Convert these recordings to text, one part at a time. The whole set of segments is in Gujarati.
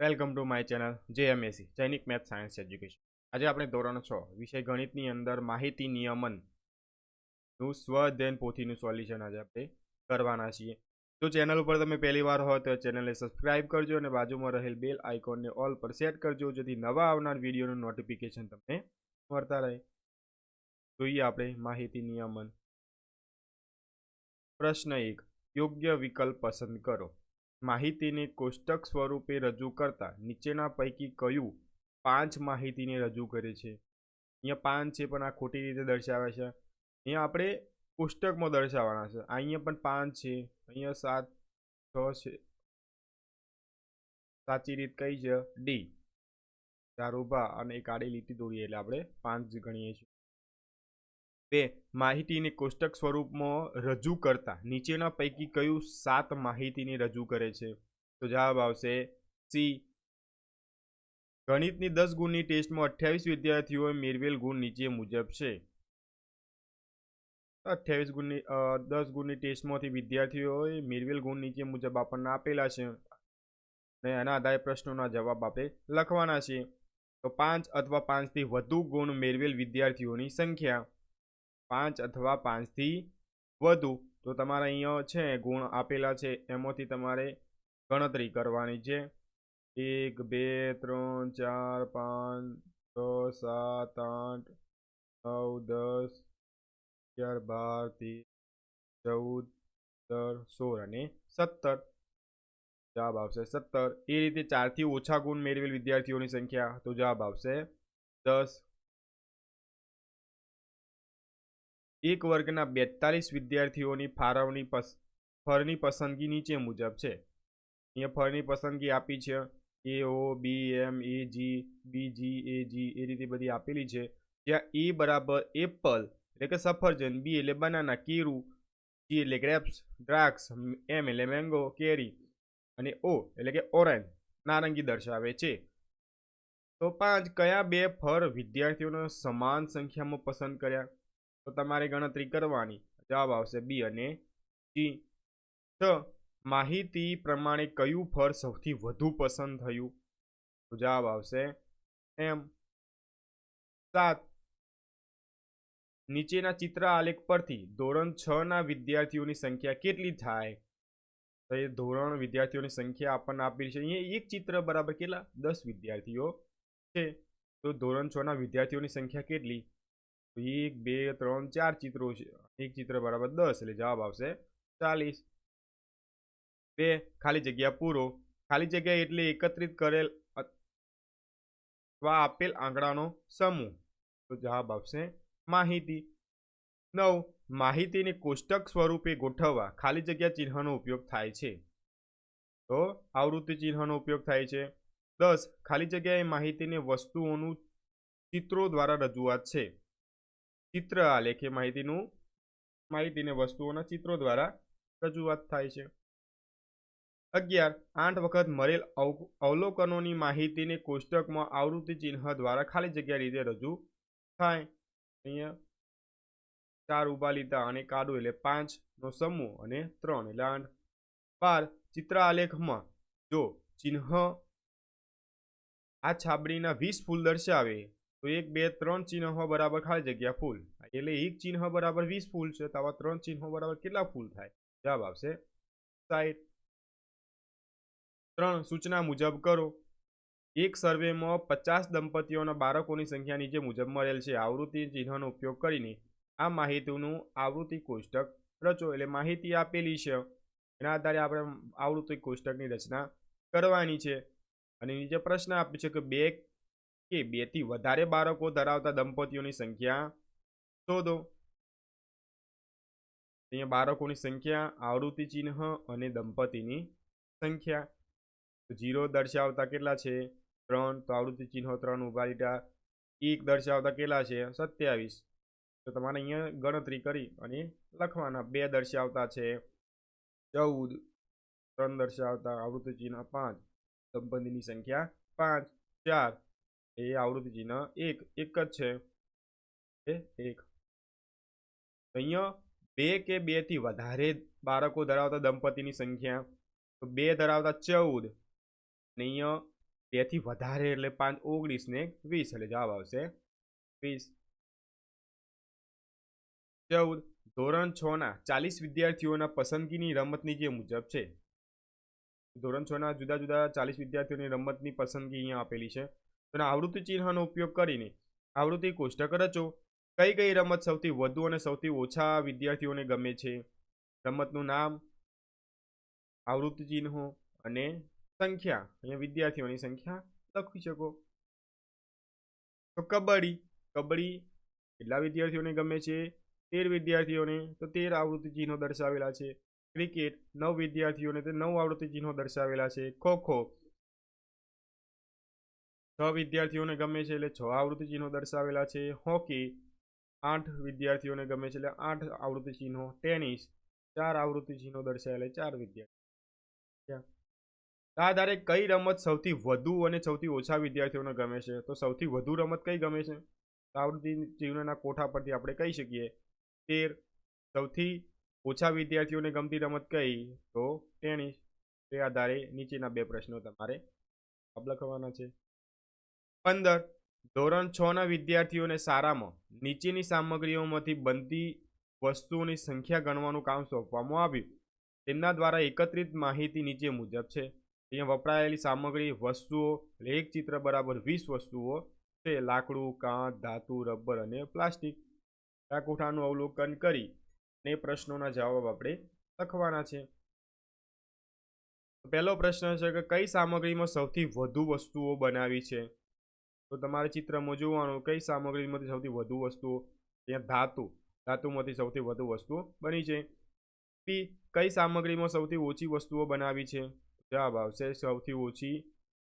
Welcome to my channel JMAC Jainik math science education. આજે આપણે ધોરણ છ, વિષય ગણિતની અંદર માહિતી નિયમનનું સ્વધ્યન પોથીનું સોલ્યુશન આજે આપણે કરવાના છીએ. જો ચેનલ ઉપર તમે પહેલી વાર હો તો ચેનલને સબસ્ક્રાઇબ કરજો અને બાજુમાં રહેલ બેલ આઇકોનને ઓલ પર સેટ કરજો, જેથી નવા આવનાર વિડીયોનું નોટિફિકેશન તમને મળતા રહે. જોઈએ આપણે માહિતી નિયમન. પ્રશ્ન એક, યોગ્ય વિકલ્પ પસંદ કરો. માહિતીને કોષ્ટક સ્વરૂપે રજૂ કરતા નીચેના પૈકી કયું પાંચ માહિતીને રજૂ કરે છે. અહીંયા પાંચ છે પણ આ ખોટી રીતે દર્શાવે છે. અહીંયા આપણે કોષ્ટકમાં દર્શાવવાના છે. અહીંયા પણ પાંચ છે. અહીંયા સાત, છ છે. સાચી રીત કઈ છે? ડી. ચાર ઊભા અને એક આડી લીટી દોરીએ એટલે આપણે પાંચ ગણીએ છીએ. બે માહિતીને કોષ્ટક સ્વરૂપમાં રજૂ કરતા, નીચેના પૈકી કયું સાત માહિતીને રજૂ કરે છે? તો જવાબ આવશે સી. ગણિતની દસ ગુણની ટેસ્ટમાં અઠ્યાવીસ વિદ્યાર્થીઓએ મેળવેલ ગુણ નીચે મુજબ છે. અઠ્યાવીસ ગુણની દસ ગુણની ટેસ્ટમાંથી વિદ્યાર્થીઓએ મેળવેલ ગુણ નીચે મુજબ આપણને આપેલા છે. અને એના આધારે પ્રશ્નોના જવાબ આપણે લખવાના છે. તો પાંચ અથવા પાંચથી વધુ ગુણ મેળવેલ વિદ્યાર્થીઓની સંખ્યા. પાંચ અથવા પાંચથી વધુ. તો તમારે અહીંયા છે ગુણ આપેલા છે, એમાંથી તમારે ગણતરી કરવાની છે. એક, બે, ત્રણ, ચાર, પાંચ, છ, સાત, આઠ, નવ, દસ, અગિયાર, બાર, તેર, ચૌદ સત્તર સોળ અને સત્તર. જવાબ આવશે સત્તર. એ રીતે ચારથી ઓછા ગુણ મેળવેલ વિદ્યાર્થીઓની સંખ્યા, તો જવાબ આવશે દસ. એક વર્ગના બેતાલીસ વિદ્યાર્થીઓની ફાળવણી ફળની પસંદગી નીચે મુજબ છે. અહીંયા ફળની પસંદગી આપી છે. એ, ઓ, બી, એમ, એ, જી, બી, જી, એ જી, એ રીતે બધી આપેલી છે. જ્યાં એ બરાબર એપલ એટલે કે સફરજન, બી એટલે બનાના, કેરું, જી એટલે ગ્રેપ્સ દ્રાક્ષ એમ એટલે મેંગો, કેરી અને ઓ એટલે કે ઓરેન્જ નારંગી દર્શાવે છે. તો પાંચ, કયા બે ફળ વિદ્યાર્થીઓને સમાન સંખ્યામાં પસંદ કર્યા? તો તમારે ગણતરી કરવાની. જવાબ આવશે બી અને સી. છ. માહિતી પ્રમાણે કયું ફળ સૌથી વધુ પસંદ થયું? તો જવાબ આવશે એમ. સાત. નીચેના ચિત્ર આલેખ પરથી ધોરણ છ ના વિદ્યાર્થીઓની સંખ્યા કેટલી થાય? તો એ ધોરણ વિદ્યાર્થીઓની સંખ્યા આપણને આપેલી છે. અહીંયા એક ચિત્ર બરાબર કેટલા? દસ વિદ્યાર્થીઓ છે. તો ધોરણ છ ના વિદ્યાર્થીઓની સંખ્યા કેટલી? તો એક, બે, ત્રણ, ચાર ચિત્રો છે. એક ચિત્ર બરાબર દસ એટલે જવાબ આવશે ચાલીસ. બે, ખાલી જગ્યા પૂરો. ખાલી જગ્યા એટલે એકત્રિત કરેલ અથવા આપેલ આંકડાનો સમૂહ. તો જવાબ આવશે માહિતી. નવ, માહિતીને કોષ્ટક સ્વરૂપે ગોઠવવા ખાલી જગ્યા ચિહ્નનો ઉપયોગ થાય છે. તો આવૃત્તિ ચિહ્નનો ઉપયોગ થાય છે. દસ, ખાલી જગ્યાએ માહિતીને વસ્તુઓનું ચિત્રો દ્વારા રજૂઆત છે. ચિત્ર આલેખે માહિતીનું, માહિતીને વસ્તુઓના ચિત્રો દ્વારા રજૂઆત થાય છે. અગિયાર. આઠ વખત અવ- અવલોકનોની માહિતીને કોષ્ટકમાં આવૃત્તિ ચિહ્ન દ્વારા ખાલી જગ્યા રીતે રજૂ થાય. અહીંયા ચાર ઊભા લીધા અને કાઢો એટલે પાંચનો સમૂહ અને ત્રણ એટલે આઠ. બાર. ચિત્ર આલેખમાં જો ચિહ્ન આ છાબડીના વીસ ફૂલ દર્શાવે તો એક, બે, ત્રણ ચિહ્નો બરાબર ખાલી જગ્યા ફૂલ. એટલે એક ચિહ્ન બરાબર વીસ ફૂલ છે, તો આવા ત્રણ ચિહ્નો બરાબર કેટલા ફૂલ થાય? જવાબ આવશે સાઈઠ. ત્રણ સૂચના મુજબ કરો. એક સર્વેમાં પચાસ દંપતીઓના બાળકોની સંખ્યા નીચે મુજબ મળેલ છે. આવૃત્તિ ચિહ્નનો ઉપયોગ કરીને આ માહિતીનું આવૃત્તિ કોષ્ટક રચો. એટલે માહિતી આપેલી છે. એના આધારે આપણે આવૃત્તિ કોષ્ટકની રચના કરવાની છે. અને નીચે પ્રશ્ન આપ્યો છે કે બે કે બેથી વધારે બાળકો ધરાવતા દંપતીઓની સંખ્યા શોધો. અહીંયા બાળકોની સંખ્યા, આવૃત્તિ ચિહ્ન અને દંપતીની સંખ્યા. ઝીરો દર્શાવતા કેટલા છે? ત્રણ. તો આવૃત્તિ ચિહ્નો ત્રણ ઊભા લીટા. એક દર્શાવતા કેટલા છે? સત્યાવીસ. તો તમારે અહીંયા ગણતરી કરી અને લખવાના. બે દર્શાવતા છે ચૌદ. ત્રણ દર્શાવતા આવૃત્તિ ચિહ્ન પાંચ. દંપતીની સંખ્યા પાંચ. ચાર. એ આવૃત્તિ ચિહ્ન એક એક જ છે. એ, એક. અહીંયા બે કે બેથી વધારે બાળકો ધરાવતા દંપતીની સંખ્યા, તો બે ધરાવતા ચૌદ. અને અહીંયા બેથી વધારે એટલે પાંચ, ઓગણીસ ને વીસ એટલે જવાબ આવશે. વીસ. ચૌદ. ધોરણ છ ના ચાલીસ વિદ્યાર્થીઓના પસંદગીની રમતની જે મુજબ છે. ધોરણ છ ના જુદા જુદા ચાલીસ વિદ્યાર્થીઓની રમતની પસંદગી અહીંયા આપેલી છે. તો આવૃત્તિ ચિહ્નનો ઉપયોગ કરીને આવૃત્તિ કોષ્ટક રચો. કઈ કઈ રમત સૌથી વધુ અને સૌથી ઓછા વિદ્યાર્થીઓને ગમે છે? રમતનું નામ, આવૃત્તિ ચિહ્નો અને સંખ્યા. અહીંયા વિદ્યાર્થીઓની સંખ્યા લખી શકો. તો કબડ્ડી. કબડ્ડી કેટલા વિદ્યાર્થીઓને ગમે છે? તેર વિદ્યાર્થીઓને. તો તેર આવૃત્તિ ચિહ્નો દર્શાવેલા છે. ક્રિકેટ નવ વિદ્યાર્થીઓને. તે નવ આવૃત્તિ ચિહ્નો દર્શાવેલા છે. ખો ખો. છ વિદ્યાર્થીઓને ગમે છે એટલે છ આવૃત્તિ ચિહ્નો દર્શાવેલા છે. હોકી આઠ વિદ્યાર્થીઓને ગમે છે એટલે આઠ આવૃત્તિ ચિહ્નો ટેનિસ ચાર આવૃત્તિ ચિહ્નો દર્શાવેલા ચાર વિદ્યાર્થી આ આધારે કઈ રમત સૌથી વધુ અને સૌથી ઓછા વિદ્યાર્થીઓને ગમે છે? તો સૌથી વધુ રમત કઈ ગમે છે? આવૃત્તિ ચિહ્નના કોઠા પરથી આપણે કહી શકીએ. તેર સૌથી ઓછા વિદ્યાર્થીઓને ગમતી રમત કઈ? તો ટેનિસ. તે આધારે નીચેના બે પ્રશ્નો તમારે લખવાના છે. પંદર, ધોરણ છ ના વિદ્યાર્થીઓને સારામાં નીચેની સામગ્રીઓમાંથી બનતી વસ્તુઓની સંખ્યા ગણવાનું કામ સોંપવામાં આવ્યું. તેમના દ્વારા એકત્રિત માહિતી નીચે મુજબ છે. અહીંયા વપરાયેલી સામગ્રી, વસ્તુઓ એક ચિત્ર બરાબર વીસ વસ્તુઓ છે. લાકડું કાંચ ધાતુ, રબર અને પ્લાસ્ટિક. આ કોઠાનું અવલોકન કરી ને પ્રશ્નોના જવાબ આપણે લખવાના છે. પહેલો પ્રશ્ન છે કે કઈ સામગ્રીમાં સૌથી વધુ વસ્તુઓ બનાવી છે? તો તમારે ચિત્રમાં જોવાનું કઈ સામગ્રીમાંથી સૌથી વધુ વસ્તુઓ ત્યાં ધાતુ, ધાતુમાંથી સૌથી વધુ વસ્તુઓ બની છે. પી, કઈ સામગ્રીમાં સૌથી ઓછી વસ્તુઓ બનાવી છે? જવાબ આવશે સૌથી ઓછી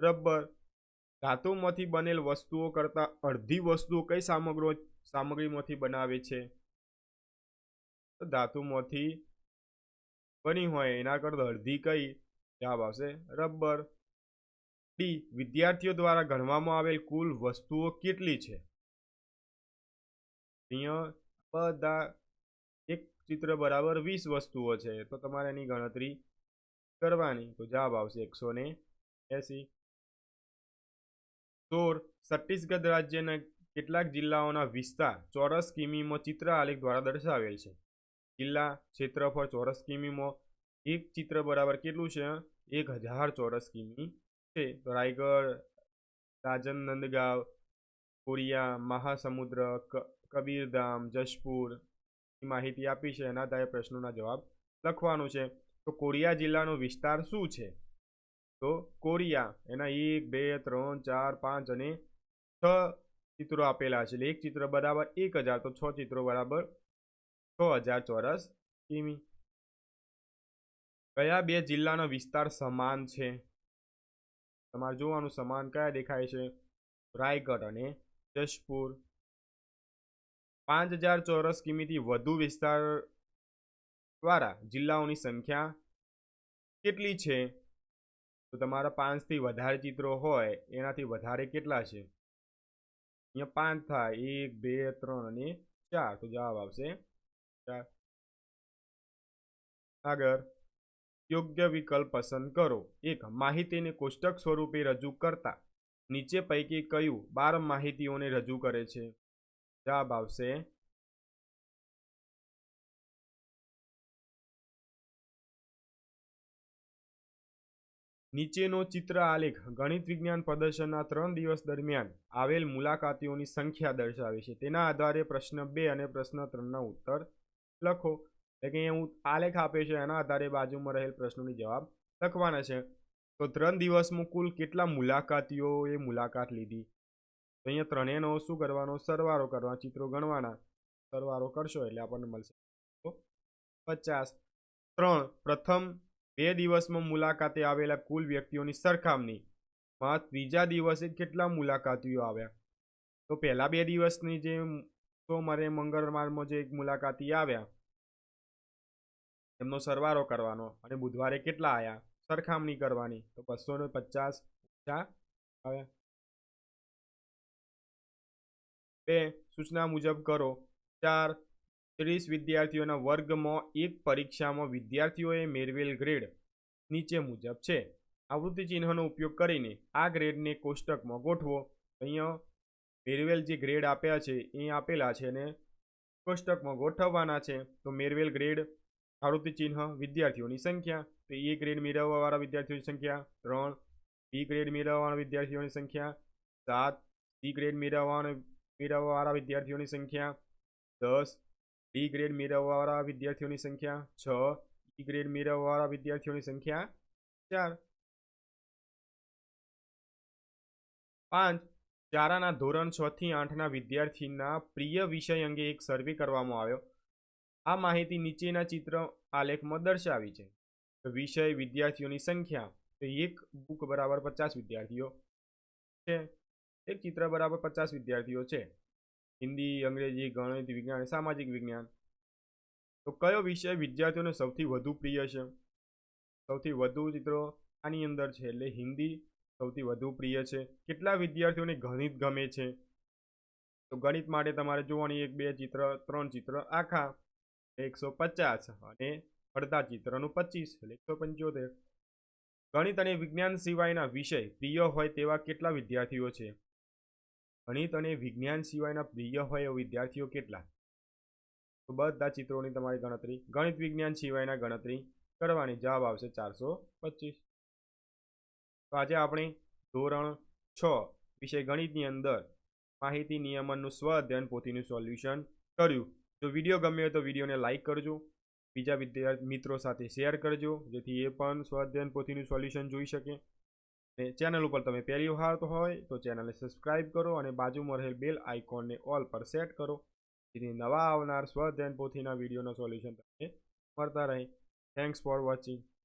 રબર. ધાતુમાંથી બનેલ વસ્તુઓ કરતાં અડધી વસ્તુઓ કઈ સામગ્રો, સામગ્રીમાંથી બનાવે છે? ધાતુમાંથી બની હોય એના કરતાં અડધી કઈ? જવાબ આવશે રબર. ડી વિદ્યાર્થીઓ દ્વારા ગણવામાં આવેલ કુલ વસ્તુઓ કેટલી છે? અહીંયા બધા, એક ચિત્ર બરાબર વીસ વસ્તુઓ છે, તો તમારે એની ગણતરી કરવાની. તો જવાબ આવશે એકસો ને એસી. સોળ, છત્તીસગઢ રાજ્યના કેટલાક જિલ્લાઓના વિસ્તાર ચોરસ કિમીમાં ચિત્ર આલેખ દ્વારા દર્શાવેલ છે. જિલ્લા ક્ષેત્રફળ ચોરસ કિમીમાં એક ચિત્ર બરાબર કેટલું છે? એક હજાર ચોરસ કિમી છે. રાયગઢ, રાજનંદગાંવ, કોરિયા, મહાસમુદ્ર કબીરધામ, જશપુર માહિતી આપી છે. એના આધારે પ્રશ્નોના જવાબ લખવાનું છે. તો કોરિયા જિલ્લાનો વિસ્તાર શું છે? તો કોરિયા એના એક, બે, ત્રણ, ચાર, પાંચ અને છ ચિત્રો આપેલા છે. એટલે એક ચિત્ર બરાબર એક હજાર, તો છ ચિત્રો બરાબર છ હજાર ચોરસ કિમી. કયા બે જિલ્લાનો વિસ્તાર સમાન છે? તમારે જોવાનું સમાન કયા દેખાય છે? રાયગઢ અને જશપુર. પાંચ હજાર ચોરસ કિમીથી વધુ વિસ્તાર દ્વારા જિલ્લાઓની સંખ્યા કેટલી છે? તો તમારા પાંચથી વધારે ચિત્રો હોય, એનાથી વધારે કેટલા છે? અહીંયા પાંચ થાય, એક, બે, ત્રણ અને ચાર. તો જવાબ આવશે ચાર. આગળ. યોગ્ય વિકલ્પ પસંદ કરો. એક, માહિતીને કોષ્ટક સ્વરૂપે રજૂ કરતા. નીચે પૈકી કયું બાર માહિતીઓને રજૂ કરે છે? જવાબ આવશે. નીચેનો ચિત્ર આલેખ, ગણિત વિજ્ઞાન પ્રદર્શનના ત્રણ દિવસ દરમિયાન આવેલ મુલાકાતીઓની સંખ્યા દર્શાવે છે. તેના આધારે પ્રશ્ન બે અને પ્રશ્ન ત્રણના ઉત્તર લખો. એટલે કે અહીંયા હું આલેખ આપે છે, એના આધારે બાજુમાં રહેલ પ્રશ્નોની જવાબ લખવાના છે. તો ત્રણ દિવસમાં કુલ કેટલા મુલાકાતીઓએ મુલાકાત લીધી? તો અહીંયા ત્રણેયનો શું કરવાનો? સરવારો કરવા ચિત્રો ગણવાના. સરવારો કરશો એટલે આપણને મળશે. પચાસ. ત્રણ. પ્રથમ, બે દિવસમાં મુલાકાતે આવેલા કુલ વ્યક્તિઓની સરખામણી. માં ત્રીજા દિવસે કેટલા મુલાકાતીઓ આવ્યા? તો પહેલા બે દિવસની જે સોમવારે મંગળવારમાં જે મુલાકાતી આવ્યા. એમનો સરવાળો કરવાનો. અને બુધવારે કેટલા આવ્યા સરખામણી કરવાની. તો બસો ને પચાસ ઓછા આવ્યા બે, સૂચના મુજબ કરો. ચાર, ત્રીસ વિદ્યાર્થીઓના વર્ગમાં એક પરીક્ષામાં વિદ્યાર્થીઓએ મેળવેલ ગ્રેડ નીચે મુજબ છે. આવૃત્તિ ચિહ્નનો ઉપયોગ કરીને આ ગ્રેડને કોષ્ટકમાં ગોઠવો. અહીંયા મેળવેલ જે ગ્રેડ આપ્યા છે એ આપેલા છે અને કોષ્ટકમાં ગોઠવવાના છે. તો મેળવેલ ગ્રેડ આવૃત્તિ ચિહ્ન વિદ્યાર્થીઓની સંખ્યા તો એ ગ્રેડ મેળવવાવાળા વિદ્યાર્થીઓની સંખ્યા ત્રણ બી ગ્રેડ મેળવવાવાળા વિદ્યાર્થીઓની સંખ્યા સાત સી ગ્રેડ મેળવવાના મેળવવાવાળા વિદ્યાર્થીઓની સંખ્યા દસ ડી ગ્રેડ મેળવવાવાળા વિદ્યાર્થીઓની સંખ્યા છ ઈ ગ્રેડ મેળવવાવાળા વિદ્યાર્થીઓની સંખ્યા ચાર પાંચ ચારાના ધોરણ છ થી આઠના વિદ્યાર્થીના પ્રિય વિષય અંગે એક સર્વે કરવામાં આવ્યો આ માહિતી નીચેના ચિત્ર આલેખમાં દર્શાવી છે. વિષય વિદ્યાર્થીઓની સંખ્યા, તો એક બુક બરાબર પચાસ વિદ્યાર્થીઓ છે. એક ચિત્ર બરાબર પચાસ વિદ્યાર્થીઓ છે. હિન્દી, અંગ્રેજી, ગણિત, વિજ્ઞાન, સામાજિક વિજ્ઞાન. તો કયો વિષય વિદ્યાર્થીઓને સૌથી વધુ પ્રિય છે? સૌથી વધુ ચિત્રો આની અંદર છે, એટલે હિન્દી સૌથી વધુ પ્રિય છે. કેટલા વિદ્યાર્થીઓને ગણિત ગમે છે? તો ગણિત માટે તમારે જોવાની એક બે ચિત્ર, ત્રણ ચિત્ર આખા એકસો પચાસ અને અડધા ચિત્રનું પચીસ એટલે એકસો પંચોતેર. ગણિત અને વિજ્ઞાન સિવાયના વિષય પ્રિય હોય તેવા કેટલા વિદ્યાર્થીઓ છે? ગણિત અને વિજ્ઞાન સિવાયના પ્રિય હોય એવા વિદ્યાર્થીઓ કેટલા? તો બધા ચિત્રોની તમારી ગણતરી, ગણિત વિજ્ઞાન સિવાયના ગણતરી કરવાની. જવાબ આવશે ચારસો પચીસ. તો આજે આપણે ધોરણ છ વિષય ગણિતની અંદર માહિતી નિયમનનું સ્વ અધ્યયન પોથીનું સોલ્યુશન કર્યું. જો વીડિયો હોય તો વિડીયોને લાઇક કરજો. બીજા વિદ્યાર્થી મિત્રો સાથે શેર કરજો, જેથી એ પણ સ્વ પોથીનું સોલ્યુશન જોઈ શકે. અને ચેનલ ઉપર તમે પહેલી વખત હોય તો ચેનલને સબસ્ક્રાઇબ કરો અને બાજુમાં રહેલ બેલ આઇકોનને ઓલ પર સેટ કરો. જેથી નવા આવનાર સ્વ પોથીના વિડીયોના સોલ્યુશન તમને મળતા રહે. Thanks for watching